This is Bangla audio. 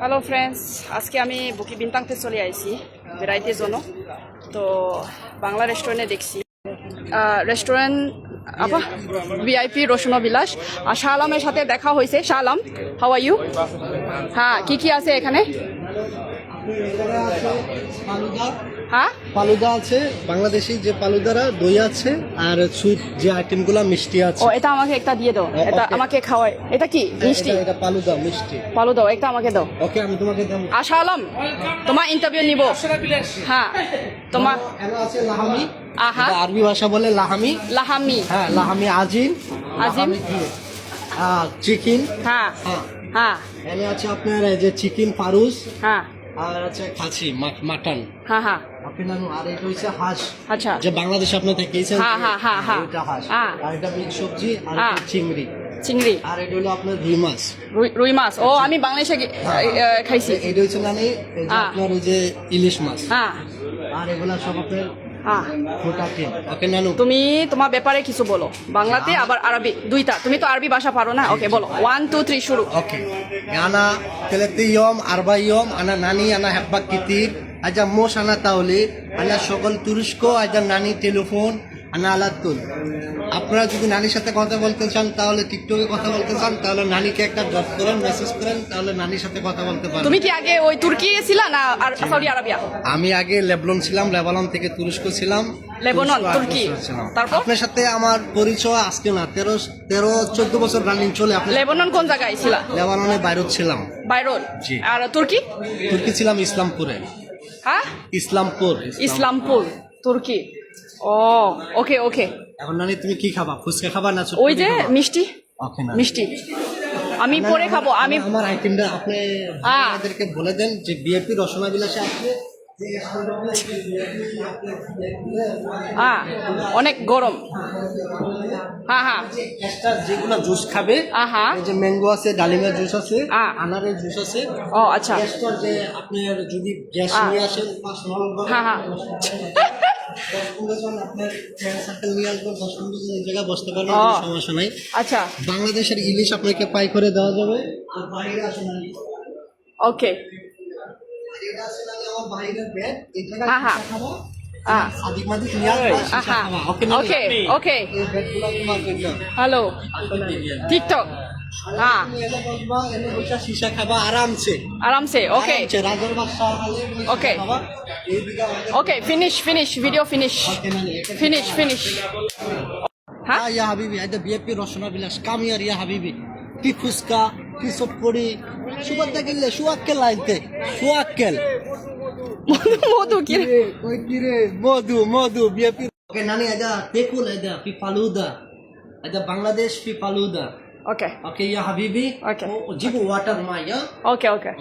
হ্যালো ফ্রেন্ডস আজকে আমি বুকি বিনতাংতে চলে আইছি বেড়াইতে জন্য তো বাংলা রেস্টুরেন্টে দেখছি। রেস্টুরেন্ট আপা ভিআইপি রসুন বিলাস আর শাহ আলমের সাথে দেখা হয়েছে শাহ আলম হাওয়াই ইউ হ্যাঁ কী কী আছে এখানে? হ্যাঁ? ফালুদা আছে বাংলাদেশি যে ফালুদারা দই আছে আর সুইট যে আইটেমগুলো মিষ্টি আছে। ও এটা আমাকে একটা দিয়ে দাও। এটা আমাকে খাওয়াই এটা কি? মিষ্টি? এটা- ফালুদা মিষ্টি। একটা আমাকে দাও। ওকে আমি তোমাকে আশা আলম তোমার ইন্টারভিউ নিব। হ্যাঁ তোমার আছে লাহামি। আহা। এটা আরবি ভাষা বলে লাহামি। লাহামি। হ্যাঁ লাহামি আজিম। আজিম। চিকেন। হ্যাঁ। হ্যাঁ। হ্যাঁ। আছে আপনার এই যে চিকেন ফারুস হ্যাঁ। আর আছে খাসি মাটন। হ্যাঁ হ্যাঁ আপনার আর এটা হচ্ছে হাঁস। আচ্ছা। যে বাংলাদেশে আপনি দেখিয়েছেন হ্যাঁ, হ্যাঁ, হ্যাঁ, হ্যাঁ। হাঁস। হ্যাঁ। আর এটা মিক্স সবজি আর হ্যাঁ। চিংড়ি। চিংড়ি। আর এটা হলো আপনার রুই মাছ। রুই রুই মাছ। ও আমি বাংলাদেশে এ, খাইছি। এটা হচ্ছে মানে হ্যাঁ। আপনার ওই যে ইলিশ মাছ। হ্যাঁ আর এগুলা সব আপনার হ্যাঁ। ওকে নানু। তুমি তোমার ব্যাপারে কিছু বলো। বাংলাতে আবার আরবি। দুইটা। তুমি তো আরবি ভাষা পারো না? ওকে বলো। ওয়ান টু থ্রি শুরু। ওকে। আনা yom, arba yom, আনা nani, ana hebbak kitir, aja mos আনা tauli, ana সকল তুরস্ক, আজা নানি টেলিফোন, আনা আলাতুল আপনারা যদি নানির সাথে কথা বলতে চান তাহলে টিকটকে কথা বলতে চান তাহলে নানিকে একটা ড্রপ করেন মেসেজ করেন তাহলে নানির সাথে কথা বলতে পারেন তুমি কি আগে ওই তুর্কি গেছিলা না আর সৌদি আরবিয়া? আমি আগে লেবলন ছিলাম লেবানন থেকে তুরস্ক ছিলাম লেবানন, তুর্কি। তারপর? আপনার সাথে আমার পরিচয় আজকে না তেরো তেরো চোদ্দ বছর রানিং চলে আপনার লেবানন কোন জায়গায় ছিলা? লেবাননে বাইরে ছিলাম। বাইরন জি। আর তুর্কি? তুর্কি ছিলাম ইসলামপুরে। হ্যাঁ? ইসলামপুর। ইসলামপুর তুর্কি। ও ওকে ওকে এখন নানি তুমি কি খাবা? ফুচকা খাবা না ওই যে মিষ্টি? ওকে না মিষ্টি। আমি পরে খাব আমি আমার আইটেমটা আপনি হ্যাঁ। আমাদেরকে বলে দেন যে বিএপি রসনা বিলাসে আছে হ্যাঁ অনেক গরম। হ্যাঁ হ্যাঁ যেগুলো জুস খাবে এই যে ম্যাঙ্গো আছে ডালিমের জুস আছে। আনারের জুস আছে। ও আচ্ছা। যে আপনার যদি গ্যাস। নিয়ে আসেন হ্যাঁ হ্যাঁ সমস্যা নাই। আচ্ছা। বাংলাদেশের ইলিশ আপনাকে পাই করে দেওয়া যাবে আর বাইরে আসেন ওকে। হ্যালো টিকটক হ্যাঁ। আরামসে। আরামসে okay okay finish finish video finish হ্যাঁ? হ্যাঁ ইয়া হাবিবি বিএপি বিলাস ইয়া কি ফুসকা কি সুয়াক্কেল সুয়াক্কেল। মধু কি রে? ওই কি রে? মধু মধু বিএপি ওকে নানি ফালুদা আইদা বাংলাদেশ ফি ফালুদা ওকে ওকে ইয়া হাবিবি Okay. ও জিবু ওয়াটার মা ইয়া ওকে ওকে